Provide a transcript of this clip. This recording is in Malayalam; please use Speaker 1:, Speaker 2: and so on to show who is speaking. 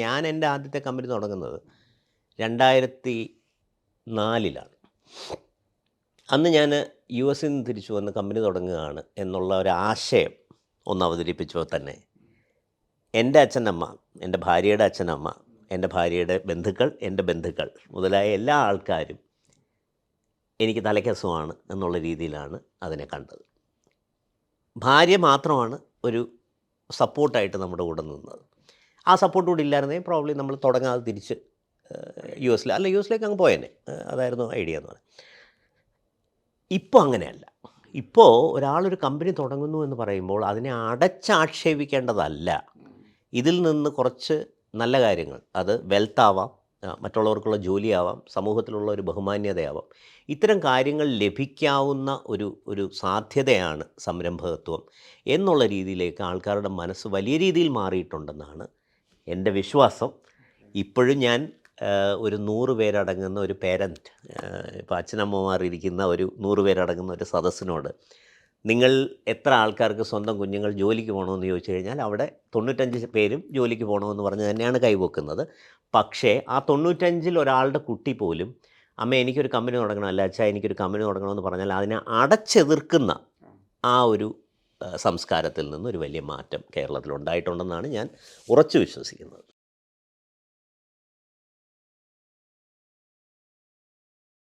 Speaker 1: ഞാൻ എന്റെ ആദ്യത്തെ കമ്പനി തുടങ്ങുന്നത് രണ്ടായിരത്തി നാലിലാണ് അന്ന് ഞാൻ യു എസിൽ നിന്ന് തിരിച്ചു വന്ന് കമ്പനി തുടങ്ങുകയാണ് എന്നുള്ള ഒരു ആശയം ഒന്ന് അവതരിപ്പിച്ചപ്പോൾ തന്നെ എന്റെ അച്ഛനമ്മ എന്റെ ഭാര്യയുടെ അച്ഛനമ്മ എന്റെ ഭാര്യയുടെ ബന്ധുക്കൾ എന്റെ ബന്ധുക്കൾ മുതലായ എല്ലാ ആൾക്കാരും എനിക്ക് തലക്കസുമാണ് എന്നുള്ള രീതിയിലാണ് അതിനെ കണ്ടത്. ഭാര്യ മാത്രമാണ് ഒരു സപ്പോർട്ടായിട്ട് നമ്മുടെ കൂടെ നിന്നത്. ആ സപ്പോർട്ട് കൂടി ഇല്ലായിരുന്നെങ്കിൽ പ്രോബ്ലി നമ്മൾ തുടങ്ങാതെ തിരിച്ച് യു എസിൽ അല്ല യു എസിലേക്ക് അങ്ങ് പോയേനെ. അതായിരുന്നു ഐഡിയ എന്ന് പറയുന്നത്. ഇപ്പോൾ അങ്ങനെയല്ല. ഇപ്പോൾ ഒരാളൊരു കമ്പനി തുടങ്ങുന്നു എന്ന് പറയുമ്പോൾ അതിനെ അടച്ചാക്ഷേപിക്കേണ്ടതല്ല. ഇതിൽ നിന്ന് കുറച്ച് നല്ല കാര്യങ്ങൾ. അത് വെൽത്ത് ആവാം ആ, മറ്റുള്ളവർക്കുള്ള ജോലിയാവാം സമൂഹത്തിലുള്ള ഒരു ബഹുമാന്യതയാവാം. ഇത്തരം കാര്യങ്ങൾ ലഭിക്കാവുന്ന ഒരു ഒരു സാധ്യതയാണ് സംരംഭകത്വം എന്നുള്ള രീതിയിലേക്ക് ആൾക്കാരുടെ മനസ്സ് വലിയ രീതിയിൽ മാറിയിട്ടുണ്ടെന്നാണ് എന്റെ വിശ്വാസം ഇപ്പോഴും ഞാൻ ഒരു നൂറ് പേരടങ്ങുന്ന ഒരു പേരന്റ് ഇപ്പോൾ അച്ഛനമ്മമാർ ഇരിക്കുന്ന ഒരു നൂറ് പേരടങ്ങുന്ന ഒരു സദസ്സിനോട് നിങ്ങൾ എത്ര ആൾക്കാർക്ക് സ്വന്തം കുഞ്ഞുങ്ങൾ ജോലിക്ക് പോകണമെന്ന് ചോദിച്ചു കഴിഞ്ഞാൽ അവിടെ തൊണ്ണൂറ്റഞ്ച് പേരും ജോലിക്ക് പോകണമെന്ന് പറഞ്ഞ് തന്നെയാണ് കൈവക്കുന്നത്. പക്ഷേ ആ തൊണ്ണൂറ്റഞ്ചിൽ ഒരാളുടെ കുട്ടി പോലും അമ്മ എനിക്കൊരു കമ്പനി തുടങ്ങണം. അല്ല അച്ഛാ എനിക്കൊരു കമ്പനി തുടങ്ങണമെന്ന് പറഞ്ഞാൽ അതിനെ അടച്ചെതിർക്കുന്ന ആ ഒരു സംസ്കാരത്തിൽ നിന്ന് ഒരു വലിയ മാറ്റം കേരളത്തിൽ ഉണ്ടായിട്ടുണ്ടെന്നാണ് ഞാൻ ഉറച്ചു വിശ്വസിക്കുന്നത്.